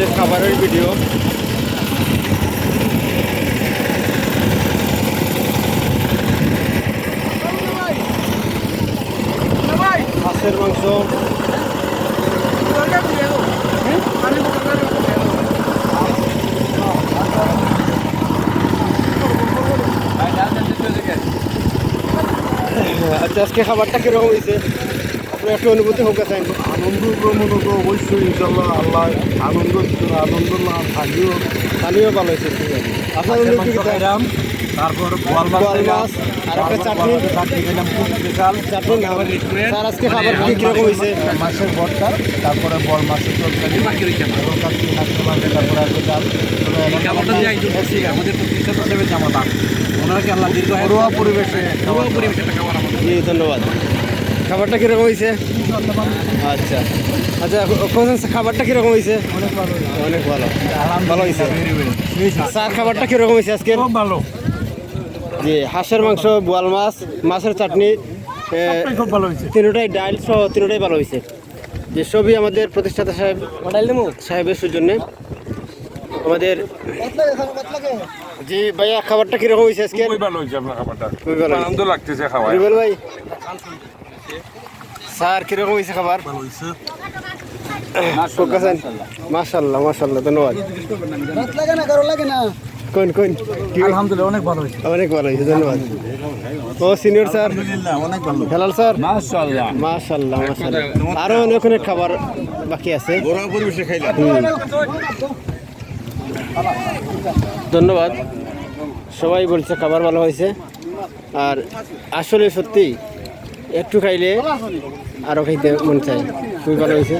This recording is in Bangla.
আজকের খাবারের ভিডিও হাঁসের মাংস। আচ্ছা আজকে খাবারটা কীরকম হয়েছে? আপনার একটু অনুভূতি হোক চাই আনন্দ প্রমোদ তো অবশ্যই ইনশাল্লাহ আল্লাহ আনন্দ আনন্দ না থাকিও পানিও ভালো হয়েছে ঠিক আছে। আপনার অনুভূতি কি চাই? তারপর মাছ আর একটা তারপর চাটনি। চাটনি খেলাম খুব স্পেশাল চাটনি স্যার আজকে খাবার কি কীরকম হয়েছে। মাছের ভর্তা তারপরে বল মাছের তরকারি তারপরে ডাল। আমাদের প্রতিষ্ঠা হিসেবে জামাতা ওনারা কি আল্লাহ দীর্ঘ ঘরোয়া পরিবেশে পুরো পরিবেশে জি ধন্যবাদ। খাবারটা কীরকম হয়েছে? আচ্ছা। আচ্ছা কোন খাবারটা কীরকম হয়েছে? অনেক ভালো। অনেক ভালো ভালো হয়েছে। স্যার খাবারটা কীরকম হয়েছে আজকে খুব ভালো। জি হাঁসের মাংস বোয়াল মাছ মাছের চাটনি খুব ভালো হয়েছে। তিনটাই ডাইল সহ তিনটাই ভালো হয়েছে। যে সবই আমাদের প্রতিষ্ঠাতা সাহেব সাহেবের সৌজন্যে। আমাদের জি ভাইয়া খাবারটা কীরকম হয়েছে আজকে খুবই ভালো হয়েছে আপনার খাবারটা। খুবই ভালো। আনন্দ লাগতেছে খাওয়া রিবেল ভাই? স্যার কীরকম হয়েছে খাবার? ফোকাসেন। মাশাল্লাহ মাশাল্লাহ ধন্যবাদ। কোন কোন? কি- আলহামদুলিল্লাহ অনেক ভালো হয়েছে। অনেক ভালো হয়েছে ধন্যবাদ। ও সিনিয়র স্যার? অনেক ভালো। হেলাল স্যার? মাশাআল্লাহ। মাশাল্লাহ মাশাল্লাহ আরও অনেক অনেক খাবার বাকি আছে। ঘরোয়া পরিবেশে খাইলাম। ধন্যবাদ। সবাই বলছে খাবার ভালো হয়েছে। আর আসলে সত্যি একটু খাইলে আরও খাইতে মন চায়। খুবই ভালো হয়েছে?